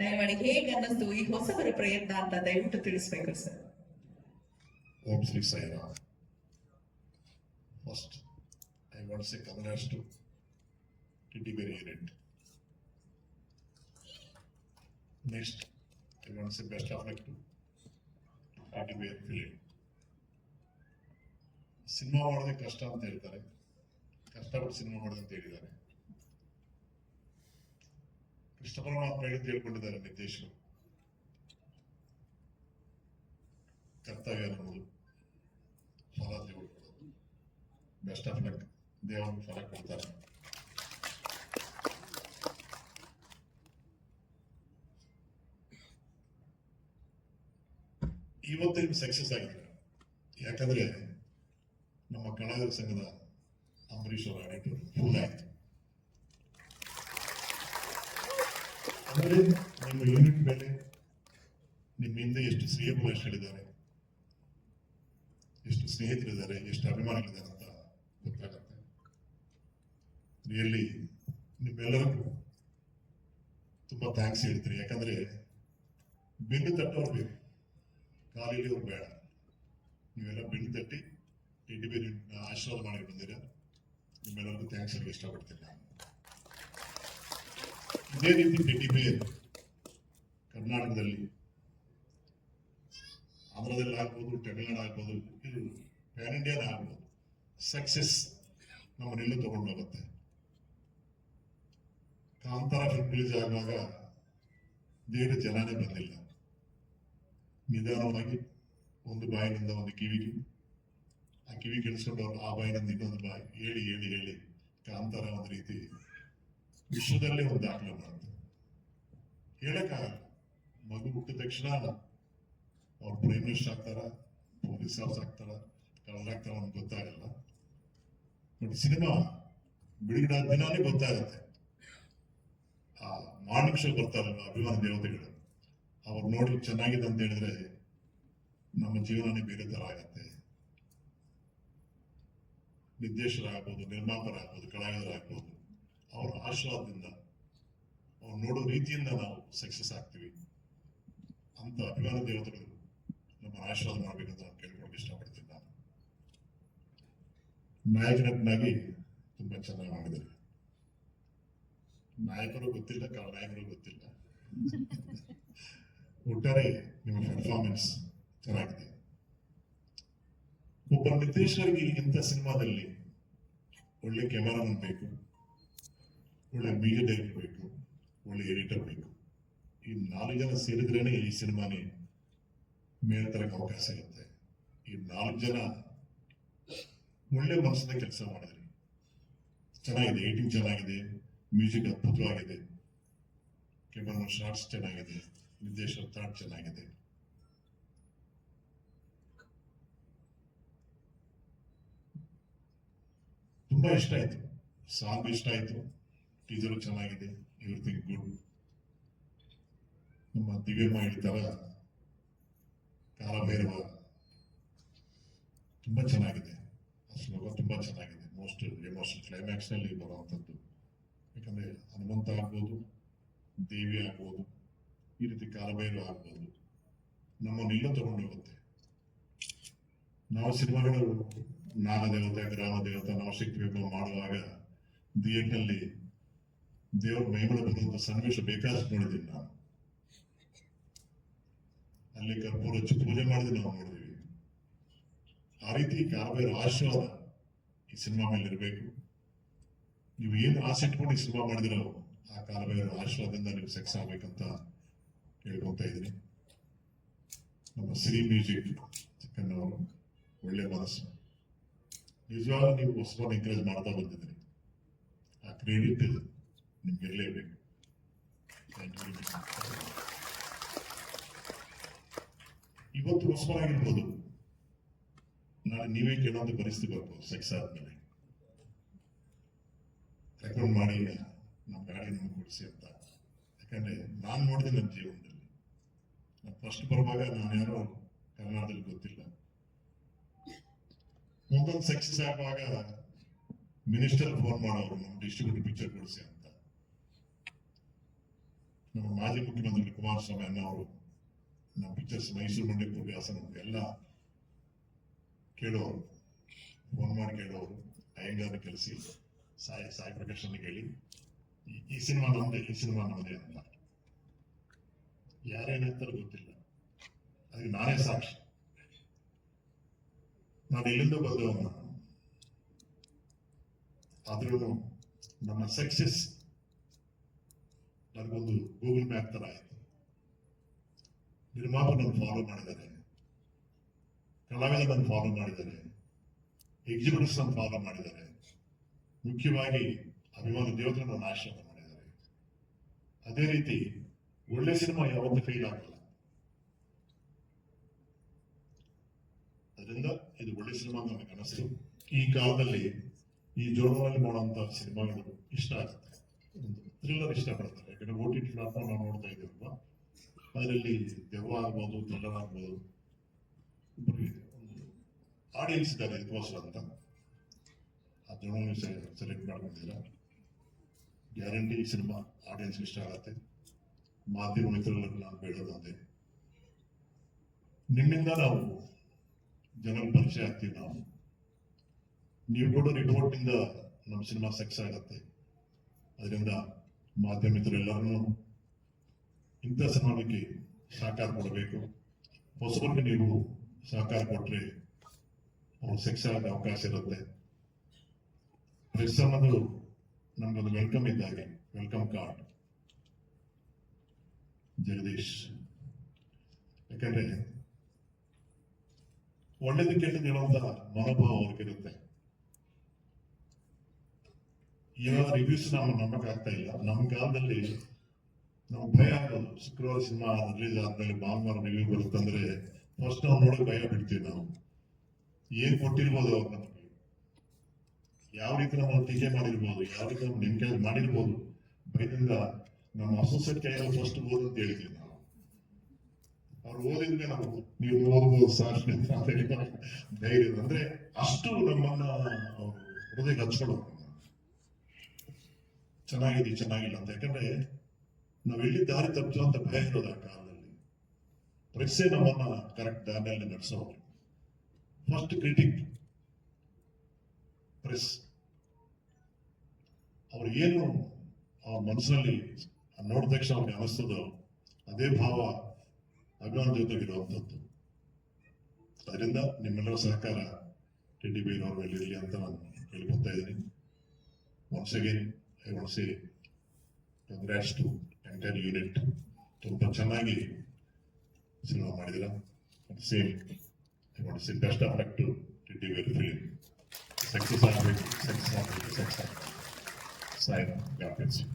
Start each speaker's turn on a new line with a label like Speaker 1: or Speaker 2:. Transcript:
Speaker 1: ದಯಮಾಡಿ ಹೇಗೆ ಅನ್ನಿಸ್ತು ಈ ಹೊಸಬರ ಪ್ರಯತ್ನ ಅಂತ ದಯವಿಟ್ಟು ತಿಳಿಸ್ಬೇಕು sir
Speaker 2: Om Shri Sairam first I want say congrats to TT ಬೇರೆ unit next I want say best of luck to TT ಬೇರೆ ಫಿಲಿಂ ಸಿನಿಮಾ ಮಾಡೋದೇ ಕಷ್ಟ ಅಂತ ಹೇಳ್ತಾರೆ ಕಷ್ಟಪಟ್ಟು ಸಿನಿಮಾ ಮಾಡೋದು ಅಂತ ಹೇಳಿದ್ದಾರೆ ಕೃಷ್ಣ ಪರಮಾತ್ಮ ಹೇಳಿದ್ದು ಹೇಳ್ಕೊಂಡಿದ್ದಾರೆ ನಿರ್ದೇಶಕರು ಕರ್ತವ್ಯ ಅನ್ನೋದು ಫಲ ದೇವರು ಕೊಡೋದು ಬೆಸ್ಟ್ ಆಫ್ ಲಕ್ ದೇವರು ಫಲ ಕೊಡ್ತಾರೆ ಇವತ್ತು ಇದು ಸಕ್ಸಸ್ ಆಗಿದೆ ಯಾಕಂದ್ರೆ ನಮ್ಮ ಕನ್ನಡ ಸಂಘದ ಅಂಬರೀಶ್ ಅವರ ಆಡಿಟರ್ ಫುಲ್ ಆಯ್ತು ಅಂದ್ರೆ ನಿಮ್ಮ ಯೂನಿಟ್ ಮೇಲೆ ನಿಮ್ಮ ಹಿಂದೆ ಎಷ್ಟು ಶ್ರೇಯಭಿಲಾಷಿಗಳಿದ್ದಾರೆ ಎಷ್ಟು ಸ್ನೇಹಿತರಿದ್ದಾರೆ, ಎಷ್ಟು ಅಭಿಮಾನಿಗಳಿದ್ದಾರೆ ಅಂತ ಗೊತ್ತಾಗುತ್ತೆ. ರಿಯಲಿ ನಿಮ್ಮೆಲ್ಲರಿಗೂ ತುಂಬಾ ಥ್ಯಾಂಕ್ಸ್ ಹೇಳ್ತೀರಿ ಯಾಕಂದ್ರೆ ಬೆನ್ನು ತಟ್ಟವ್ರು ಬೇಕು ಅವ್ರು ಬೇಡ. ನೀವೆಲ್ಲ ಬೆನ್ನು ತಟ್ಟಿ ಟಿಟಿ ಬೇರೆ ಆಶೀರ್ವಾದ ಮಾಡಿ ಬಂದಿರ. ನಿಮ್ಮೆಲ್ಲರಿಗೂ ಥ್ಯಾಂಕ್ಸ್ ಹೇಳಿ ಇಷ್ಟಪಡ್ತೀನಿ ನಾನು. ಇದೇ ರೀತಿ ಟೆಡ್ಡಿ ಬೇರ್ ಕರ್ನಾಟಕದಲ್ಲಿ. ಆಂಧ್ರದಲ್ಲಿ ಆಗ್ಬೋದು, ತಮಿಳ್ನಾಡು ಆಗ್ಬೋದು, ಇದು ಪ್ಯಾನ್ ಇಂಡಿಯಾದ ಆಗ್ಬೋದು. ಸಕ್ಸಸ್ ನಮ್ಮನ್ನೆಲ್ಲೂ ತಗೊಂಡು ಹೋಗುತ್ತೆ ಕಾಂತಾರ ಫಿಲ್ಮ್ ರಿಲೀಸ್ ಆಗುವಾಗ ದೇಹ ಜನನೇ ಬಂದಿಲ್ಲ. ನಿಧಾನವಾಗಿ ಒಂದು ಬಾಯಿನಿಂದ ಒಂದು ಕಿವಿಗೆ ಆ ಕಿವಿ ಕೆಡಿಸ್ಕೊಂಡವ್ರು ಆ ಬಾಯಿನಿಂದ ಇನ್ನೊಂದು ಬಾಯಿ ಹೇಳಿ ಹೇಳಿ ಹೇಳಿ ಕಾಂತಾರ ಒಂದು ರೀತಿ ವಿಶ್ವದಲ್ಲೇ ಒಂದು ದಾಖಲೆ ಮಾಡುತ್ತೆ ಹೇಳಕ್ಕಾಗಲ್ಲ. ಮಗು ಹುಟ್ಟಿದ ತಕ್ಷಣ ಅವ್ರು ಪ್ರೈಮ್ ಮಿನಿಸ್ಟರ್ ಆಗ್ತಾರ ಪೊಲೀಸ್ ಆಫೀಸ್ ಆಗ್ತಾರ ಕಳ್ಳರಾಗ್ತಾರ ಅಂತ ಗೊತ್ತಾಗಲ್ಲ. ಬಟ್ ಸಿನಿಮಾ ಬಿಡುಗಡೆ ದಿನಾನೇ ಗೊತ್ತಾಗುತ್ತೆ. ಆ ಮಾರ್ನಿಂಗ್ ಶೋ ಬರ್ತಾರಲ್ಲ ಅಭಿಮಾನ ದೇವತೆಗಳು. ಅವ್ರು ನೋಡ್ಲಿಕ್ಕೆ ಚೆನ್ನಾಗಿದೆ ಅಂತ ಹೇಳಿದ್ರೆ ನಮ್ಮ ಜೀವನನೇ ಬೇರೆ ತರ ಆಗತ್ತೆ. ನಿರ್ದೇಶಕರಾಗ್ಬೋದು ನಿರ್ಮಾಪಕರಾಗ್ಬೋದು ಕಲಾವಿದರಾಗ್ಬೋದು. ಅವರ ಆಶೀರ್ವಾದದಿಂದ ಅವ್ರು ನೋಡೋ ರೀತಿಯಿಂದ ನಾವು ಸಕ್ಸಸ್ ಆಗ್ತೀವಿ ಅಂತ ಅಭಿಮಾನ ದೇವತೆಗಳು ನಮ್ಮ ಆಶೀರ್ವಾದ ಮಾಡಬೇಕಂತ ನಾನು ಕೇಳ್ಕೊಳಕ್ಕೆ ಇಷ್ಟಪಡ್ತೀನಿ ನಾನು. ನಾಯಕನಾಗಿ ತುಂಬಾ ಚೆನ್ನಾಗಿ ಮಾಡಿದ್ದಾರೆ. ನಾಯಕರು ಗೊತ್ತಿಲ್ಲ ನಾಯಕರು ಗೊತ್ತಿಲ್ಲ. ಒಟ್ಟಾರೆ ನಿಮ್ಮ ಪರ್ಫಾರ್ಮೆನ್ಸ್ ಚೆನ್ನಾಗಿದೆ. ಒಬ್ಬ ನಿರ್ದೇಶಕರಿಗೆ ಇಂಥ ಸಿನಿಮಾದಲ್ಲಿ ಒಳ್ಳೆ ಕ್ಯಾಮರಾಮನ್ ಬೇಕು. ಒಳ್ಳೆ ಮ್ಯೂಸಿಕ್ ಡೈರೆಕ್ಟರ್ ಬೇಕು ಒಳ್ಳೆ ಎಡಿಟರ್ ಬೇಕು ಈ ನಾಲ್ಕು ಜನ ಸೇರಿದ್ರೇನೆ ಈ ಸಿನಿಮಾನೇ ಮೇಲೆ ತರಕ್ಕೆ ಅವಕಾಶ ಇರುತ್ತೆ. ಈ ನಾಲ್ಕು ಜನ ಒಳ್ಳೆ ಮನಸ್ಸಿನ ಕೆಲಸ ಮಾಡಿದ್ರಿ. ಚೆನ್ನಾಗಿದೆ ಏಟಿಂಗ್ ಚೆನ್ನಾಗಿದೆ, ಮ್ಯೂಸಿಕ್ ಅದ್ಭುತವಾಗಿದೆ. ಕೆಮರಾ ಶಾರ್ಟ್ಸ್ ಚೆನ್ನಾಗಿದೆ, ನಿರ್ದೇಶನ ಥಾಟ್ ಚೆನ್ನಾಗಿದೆ. ತುಂಬಾ ಇಷ್ಟ ಆಯ್ತು. ಸಾಂಗ್ ಇಷ್ಟ ಆಯ್ತು. ಟೀಸರ್ ಚೆನ್ನಾಗಿದೆ ಎವ್ರಿಥಿಂಗ್ ಗುಡ್ ನಮ್ಮ ದಿವ್ಯಮ್ಮ ಹೇಳ್ತಾರ ಕಾಲಭೈರವ ತುಂಬಾ ಚೆನ್ನಾಗಿದೆ. ಆ ಶ್ಲೋಕ ತುಂಬಾ ಚೆನ್ನಾಗಿದೆ ಮೋಸ್ಟ್ ಎಮೋಷನ್ ಕ್ಲೈಮ್ಯಾಕ್ಸ್ನಲ್ಲಿ ಬರುವಂತದ್ದು. ಯಾಕಂದ್ರೆ ಹನುಮಂತ ಆಗ್ಬೋದು, ದೇವಿ ಆಗ್ಬೋದು, ಈ ರೀತಿ ಕಾಲಭೈರವ ಆಗ್ಬೋದು. ನಮ್ಮನ್ನೆಲ್ಲ ತಗೊಂಡು ಹೋಗುತ್ತೆ. ನಾವು ಸಿನಿಮಾಗಳು ನಾಗದೇವತೆ ಗ್ರಾಮ ದೇವತೆ ನಾವು ವೈಭವ ಮಾಡುವಾಗ ಥಿಯೇಟ್ನಲ್ಲಿ ದೇವರ ಮೈಮಳ ಬರುವಂತ ಸನ್ನಿವೇಶ ಬೇಕಾದಷ್ಟು ನೋಡಿದ್ದೀನಿ ನಾನು. ಅಲ್ಲಿ ಕರ್ಪೂರ ಹಚ್ಚಿ ಪೂಜೆ ಮಾಡಿದ್ರೆ ನಾವು ನೋಡಿದೀವಿ. ಆ ರೀತಿ ಕಾರಬೇರ ಆಶೀರ್ವಾದ ಈ ಸಿನಿಮಾ ಮೇಲೆ ಇರಬೇಕು. ನೀವು ಏನು ಆಸೆ ಇಟ್ಕೊಂಡು ಈ ಸಿನಿಮಾ ಮಾಡಿದಿರೋ ಆ ಕಾಲಬೇರ ಆಶೀರ್ವಾದದಿಂದ ನೀವು ಸೆಕ್ಸ್ ಆಗ್ಬೇಕಂತ ಹೇಳ್ಕೊಂತ ಇದ್ದೀನಿ. ನಮ್ಮ ಸಿರಿ ಮ್ಯೂಸಿಕ್ ಚಿಕ್ಕಣ್ಣವರು, ಒಳ್ಳೆ ಮನಸ್ಸು. ನಿಜವಾಗ್ಲೂ ನೀವು ಹೊಸಬನ್ನು ಎಂಕರೇಜ್ ಮಾಡ್ತಾ ಬಂದಿದ್ರಿ ಆ ಕ್ರೆಡಿಟ್ ನಿಮ್ಗೆ ಇರಲೇಬೇಕು ಥ್ಯಾಂಕ್ ಯು ಇವತ್ತು ಹೊಸವಾಗಿರ್ಬೋದು ನಾಳೆ ನೀವೇ ಕೇಳೋದು ಪರಿಸ್ಥಿತಿ ಬರ್ಬೋದು ಸೆಕ್ಸ್ ಆದ್ಮೇಲೆ. ರೆಕಮೆಂಡ್ ಮಾಡಿ, ನಮ್ಮ ಗಾಡಿ ನಮ್ಗೆ ಕೊಡಿಸಿ ಅಂತ. ಯಾಕಂದ್ರೆ ನಾನು ನೋಡಿದೆ ನನ್ನ ಜೀವನದಲ್ಲಿ. ನಾನು ಫಸ್ಟ್ ಬರುವಾಗ ನಾನು ಯಾರೋ ಕರ್ನಾಟಕದಲ್ಲಿ ಗೊತ್ತಿಲ್ಲ. ಒಂದೊಂದು ಸಕ್ಸಸ್ ಆಗುವಾಗ ಮಿನಿಸ್ಟರ್ ಫೋನ್ ಮಾಡೋರು ನಮ್ಮ ಡಿಸ್ಟ್ರಿಬ್ಯೂಟರ್ ಪಿಕ್ಚರ್ ಕೊಡಿಸಿ ಅಂತ. ನಮ್ಮ ಮಾಜಿ ಮುಖ್ಯಮಂತ್ರಿ ಕುಮಾರಸ್ವಾಮಿ ಅಣ್ಣ ಅವರು ನಮ್ಮ ಪಿಕ್ಚರ್ಸ್ ಮೈಸೂರು ಮಂಡ್ಯ ವ್ಯಾಸನ ಎಲ್ಲ ಕೇಳೋರು ಫೋನ್ ಮಾಡಿ ಕೇಳೋರು, ಅಯ್ಯಂಗಾರ ಕಲಿಸಿ, ಸಾಯಿ ಸಾಯಿ ಪ್ರಕಾಶನ್ ಕೇಳಿ, ಈ- ಸಿನಿಮಾ ನಮ್ದೆ, ಈ ಸಿನಿಮಾ ನಮ್ಮದೇ ಅಂತ. ಯಾರೇನು ಹೇಳ್ತಾರೋ ಗೊತ್ತಿಲ್ಲ. ಅದಕ್ಕೆ ನಾನೇ ಸಾಕ್ಷಿ. ನಾನು ಎಲ್ಲಿಂದ ಬಂದವನು ಆದ್ರೂ ನಮ್ಮ ಸಕ್ಸೆಸ್ ನನಗೊಂದು ಗೂಗಲ್ ಮ್ಯಾಪ್ ತರ ಆಯಿತು ನಿರ್ಮಾಪಕರನ್ನು ಫಾಲೋ ಮಾಡಿದ್ದಾರೆ. ಕಲಾವಿದರನ್ನು ಫಾಲೋ ಮಾಡಿದ್ದಾರೆ. ಎಕ್ಸಿಬಿಟರ್ಸ್ ಅನ್ನು ಫಾಲೋ ಮಾಡಿದ್ದಾರೆ. ಮುಖ್ಯವಾಗಿ ಅಭಿಮಾನ ದೇವತೆಗಳನ್ನು ಆಶ್ರಮ ಮಾಡಿದ್ದಾರೆ. ಅದೇ ರೀತಿ ಒಳ್ಳೆ ಸಿನಿಮಾ ಯಾವತ್ತೂ ಫೇಲ್ ಆಗಲ್ಲ. ಅದರಿಂದ ಇದು ಒಳ್ಳೆ ಸಿನಿಮಾ ಅಂತ ನನಗೆ ಈ ಕಾಲದಲ್ಲಿ ಈ ಜೋಡನಲ್ಲಿ ಮಾಡುವಂತಹ ಸಿನಿಮಾಗಳು ಇಷ್ಟ ಆಗುತ್ತೆ. ಥ್ರಿಲ್ಲರ್ ಇಷ್ಟಪಡ್ತಾರೆ ಯಾಕಂದ್ರೆ ಓ ಟಿ ಟಿ ಪ್ಲಾಟ್ಫಾರ್ಮ್ ನಾವು ನೋಡ್ತಾ ಇದ್ದೀವಲ್ವಾ? ಅದರಲ್ಲಿ ದೆವ್ವ ಆಗ್ಬೋದು ಥ್ರಿಲ್ಲರ್ ಆಗ್ಬೋದು ಆಡಿಯನ್ಸ್ ಇದ್ದಾರೆ ಇದಕ್ಕೋಸ್ಕರ ಅಂತ. ಜೋಡಲ್ಲಿ ಸೆಲೆಕ್ಟ್ ಮಾಡ್ಕೊಂಡಿಲ್ಲ ಗ್ಯಾರಂಟಿ ಸಿನಿಮಾ ಆಡಿಯನ್ಸ್ ಇಷ್ಟ ಆಗತ್ತೆ. ಮಾಧ್ಯಮ ಮಿತ್ರರಲ್ಲಿ ನಾನು ಬೇಡೋದು ಅದೇ. ನಿಮ್ಮಿಂದ ನಾವು ಜನರ ಪರಿಚಯ ಆಗ್ತೀವಿ ನಾವು. ನೀವು ಕೊಡೋ ರಿಪೋರ್ಟ್ ಇಂದ ನಮ್ಮ ಸಿನಿಮಾ ಸಕ್ಸಸ್ ಆಗತ್ತೆ. ಅದರಿಂದ ಮಾಧ್ಯಮ ಮಿತ್ರರೆಲ್ಲರನ್ನು ಇಂಥ ಸಿನಿಮಾಕ್ಕೆ ಸಹಕಾರ ಕೊಡಬೇಕು. ಹೊಸಬರಿಗೆ ನೀವು ಸಹಕಾರ ಕೊಟ್ಟರೆ ಅವ್ರು ಆಗೋ ಅವಕಾಶ ಇರುತ್ತೆ. ಅನ್ನೋದು ನಮ್ಗೊಂದು ವೆಲ್ಕಮ್ ಇದ್ದಾಗೆ ವೆಲ್ಕಮ್ ಕಾರ್ಡ್ ಜಗದೀಶ್. ಯಾಕಂದ್ರೆ ಒಳ್ಳೇದು ಕೆಟ್ಟದ್ದು ಹೇಳುವಂತ ಮನೋಭಾವ ಅವ್ರಿಗಿರುತ್ತೆ. ಇವಾಗ ರಿವ್ಯೂಸ್ ನಾವು ನಂಬಕ್ ಇಲ್ಲ. ನಮ್ಮ ಕಾಲದಲ್ಲಿ ನಾವು ಭಯ ಆಗೋದು ಶುಕ್ರವಾರ ಸಿನಿಮಾ ರಿಲೀಸ್ ಆದ್ಮೇಲೆ ಭಾನುವಾರ ರಿವ್ಯೂ ಬರುತ್ತಂದ್ರೆ ಫಸ್ಟ್ ನಾವು ನೋಡಕ್ ಭಯ ಬಿಡ್ತೀವಿ ನಾವು. ಏನ್ ಕೊಟ್ಟಿರ್ಬೋದು ಅವ್ರು ನಮಗೆ? ಯಾವ ರೀತಿ ನಾವು ಟೀಕೆ ಮಾಡಿರ್ಬೋದು, ಯಾವ ರೀತಿ ನಾವು ಎನ್ಕರೇಜ್ ಮಾಡಿರ್ಬೋದು, ಭಯದಿಂದ ನಮ್ಮ ಅಸೋಸಿಯೇಟ್ ಕೈಯಲ್ಲಿ ಫಸ್ಟ್ ಓದು ಅಂತ ಹೇಳ್ತೀವಿ ನಾವು. ಅವ್ರು ಓದಿದ್ರೆ ನಾವು ನೀವು ಓದ್ಬೋದು ಸರ್ ಅಂತ ಹೇಳಿ ಧೈರ್ಯ ಅಂದ್ರೆ ಅಷ್ಟು ನಮ್ಮನ್ನ ಹೃದಯ ಹಚ್ಕೊಳ್ಳೋರು ಚೆನ್ನಾಗಿದೆ, ಚೆನ್ನಾಗಿಲ್ಲ ಅಂತ. ಯಾಕಂದ್ರೆ ನಾವು ಎಲ್ಲಿ ದಾರಿ ತಪ್ಪುವಂತ ಭಯ ಇರೋದು ಆ ಕಾಲದಲ್ಲಿ. ಪ್ರೆಸ್ಸೆ ನಮ್ಮನ್ನ ಕರೆಕ್ಟ್ ದಾರಿಯಲ್ಲಿ ನಡೆಸೋರು ಫಸ್ಟ್ ಕ್ರಿಟಿಕ್ ಪ್ರೆಸ್ ಅವ್ರು ಏನು ಆ ಮನಸ್ಸಿನಲ್ಲಿ ನೋಡಿದ ತಕ್ಷಣ ಅವ್ರಿಗೆ ಅನಿಸ್ತದೋ, ಅದೇ ಭಾವ ಅಭಿಮಾನ ಜೊತೆಗಿರುವಂಥದ್ದು ಅದರಿಂದ ನಿಮ್ಮೆಲ್ಲರ ಸಹಕಾರ ಬೇರ್ ಅವ್ರ ಮೇಲೆ ಇರಲಿ ಅಂತ ನಾನು ಕೇಳ್ಕೊತಾ ಇದ್ದೀನಿ. Once again I want say congrats to entire unit ತುಂಬ ಚೆನ್ನಾಗಿ cinema ಮಾಡಿದಿರ same I want say best of luck to teddy bear film success ಆಗಬೇಕು ಸಕ್ಸಸ್ ಆಗಬೇಕು ಸಕ್ಸಸ್ ಆಗಬೇಕು ಸಾಯಿರಾಮ್ ಗಾಡ್ ಬ್ಲೆಸ್ ಯು